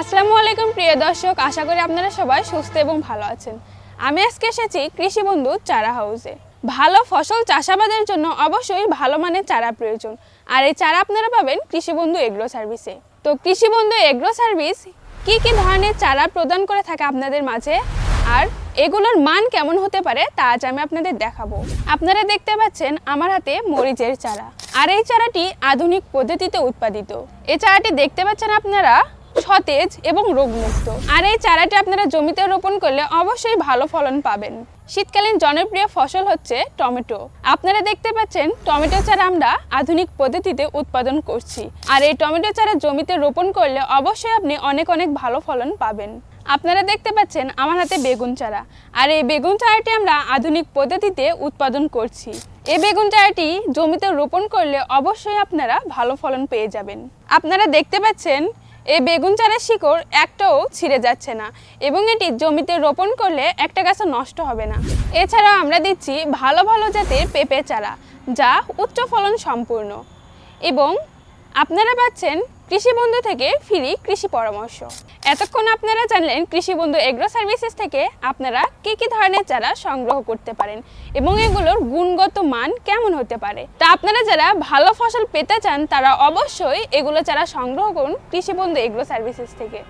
আসসালামু আলাইকুম, প্রিয় দর্শক। আশা করি আপনারা সবাই সুস্থ এবং ভালো আছেন। আমি আজকে এসেছি কৃষি বন্ধু চারা হাউসে। ভালো ফসল চাষাবাদের জন্য অবশ্যই ভালো মানের চারা প্রয়োজন। আর এই চারা আপনারা পাবেন কৃষি বন্ধু এগ্রো সার্ভিসে। তো কৃষি বন্ধু এগ্রো সার্ভিস, কি কি ধরনের চারা প্রদান করে থাকে আপনাদের মাঝে? আর এগুলোর মান কেমন হতে পারে তা আজ আমি আপনাদের দেখাবো। আপনারা দেখতে পাচ্ছেন আমার হাতে মরিচের চারা। আর এই চারাটি আধুনিক পদ্ধতিতে উৎপাদিত। এই চারাটি দেখতে পাচ্ছেন আপনারা? সতেজ এবং রোগমুক্ত। আর এই চারাটি আপনারা জমিতে রোপণ করলে অবশ্যই ভালো ফলন পাবেন। শীতকালীন জনপ্রিয় ফসল হচ্ছে টমেটো। আপনারা দেখতে পাচ্ছেন, টমেটো চারা আমরা আধুনিক পদ্ধতিতে উৎপাদন করছি। আর এই টমেটো চারা জমিতে রোপণ করলে অবশ্যই আপনি অনেক অনেক ভালো ফলন পাবেন। আপনারা দেখতে পাচ্ছেন, আমার হাতে বেগুন চারা। আর এই বেগুন চারাটি আমরা আধুনিক পদ্ধতিতে উৎপাদন করছি। এই বেগুন চারাটি জমিতে রোপণ করলে অবশ্যই আপনারা ভালো ফলন পেয়ে যাবেন। আপনারা দেখতে পাচ্ছেন এই বেগুন চারা শিকড় একটাও ছিঁড়ে যাচ্ছে না এবং এটি জমিতে রোপণ করলে একটা গাছও নষ্ট হবে না। এছাড়াও আমরা দিচ্ছি ভালো ভালো জাতের পেঁপে চারা, যা উচ্চ ফলন সম্পূর্ণ। এবং আপনারা পাচ্ছেন কৃষি বন্ধু থেকে ফ্রি কৃষি পরামর্শ। এতক্ষণ আপনারা জানলেন কৃষি বন্ধু এগ্রো সার্ভিসেস থেকে আপনারা কি কি ধরনের চারা সংগ্রহ করতে পারেন এবং এগুলোর গুণগত মান কেমন হতে পারে। তা আপনারা যারা ভালো ফসল পেতে চান তারা অবশ্যই এগুলো চারা সংগ্রহ করুন কৃষি বন্ধু এগ্রো সার্ভিসেস থেকে।